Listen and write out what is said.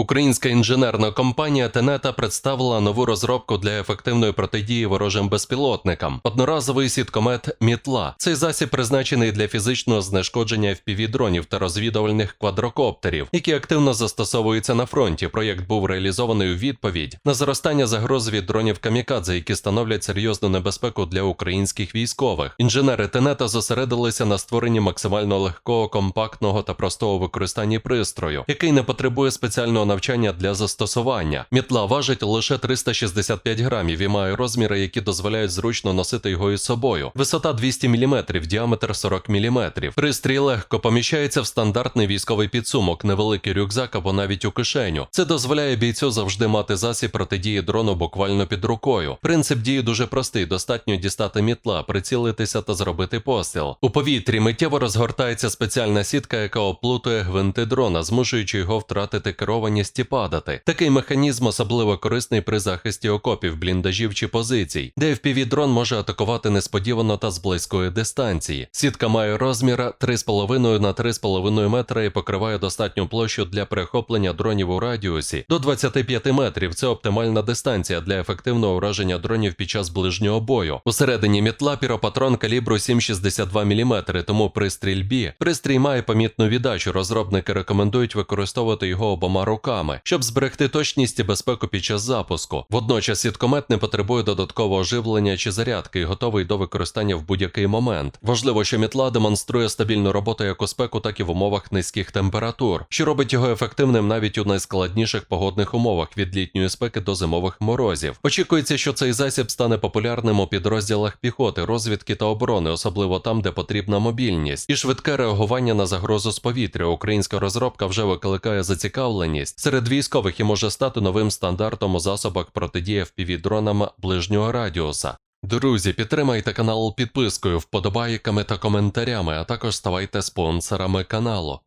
Українська інженерна компанія Тенета представила нову розробку для ефективної протидії ворожим безпілотникам. Одноразовий сіткомет Мітла. Цей засіб призначений для фізичного знешкодження FPV-дронів та розвідувальних квадрокоптерів, які активно застосовуються на фронті. Проєкт був реалізований у відповідь на зростання загроз від дронів камікадзе, які становлять серйозну небезпеку для українських військових. Інженери Тенета зосередилися на створенні максимально легкого, компактного та простого використання пристрою, який не потребує спеціального навчання для застосування. Мітла важить лише 365 грамів і має розміри, які дозволяють зручно носити його із собою. Висота 200 мм, діаметр 40 мм. Пристрій легко поміщається в стандартний військовий підсумок, невеликий рюкзак або навіть у кишеню. Це дозволяє бійцю завжди мати засіб протидії дрону буквально під рукою. Принцип дії дуже простий: достатньо дістати мітла, прицілитися та зробити постріл. У повітрі миттєво розгортається спеціальна сітка, яка оплутує гвинти дрона, змушуючи його втратити керованість і падати. Такий механізм особливо корисний при захисті окопів, бліндажів чи позицій, де FPV-дрон може атакувати несподівано та з близької дистанції. Сітка має розмір 3,5 на 3,5 метра і покриває достатню площу для перехоплення дронів у радіусі до 25 метрів. Це оптимальна дистанція для ефективного ураження дронів під час ближнього бою. Усередині мітла піропатрон калібру 7,62 мм, тому при стрільбі пристрій має помітну віддачу. Розробники рекомендують використовувати його обома руками, щоб зберегти точність і безпеку під час запуску. Водночас сіткомет не потребує додаткового оживлення чи зарядки і готовий до використання в будь-який момент. Важливо, що мітла демонструє стабільну роботу як у спеку, так і в умовах низьких температур, що робить його ефективним навіть у найскладніших погодних умовах від літньої спеки до зимових морозів. Очікується, що цей засіб стане популярним у підрозділах піхоти, розвідки та оборони, особливо там, де потрібна мобільність, і швидке реагування на загрозу з повітря. Українська розробка вже викликає зацікавленість серед військових і може стати новим стандартом у засобах протидії FPV-дронам ближнього радіуса. Друзі, підтримайте канал підпискою, вподобайками та коментарями, а також ставайте спонсорами каналу.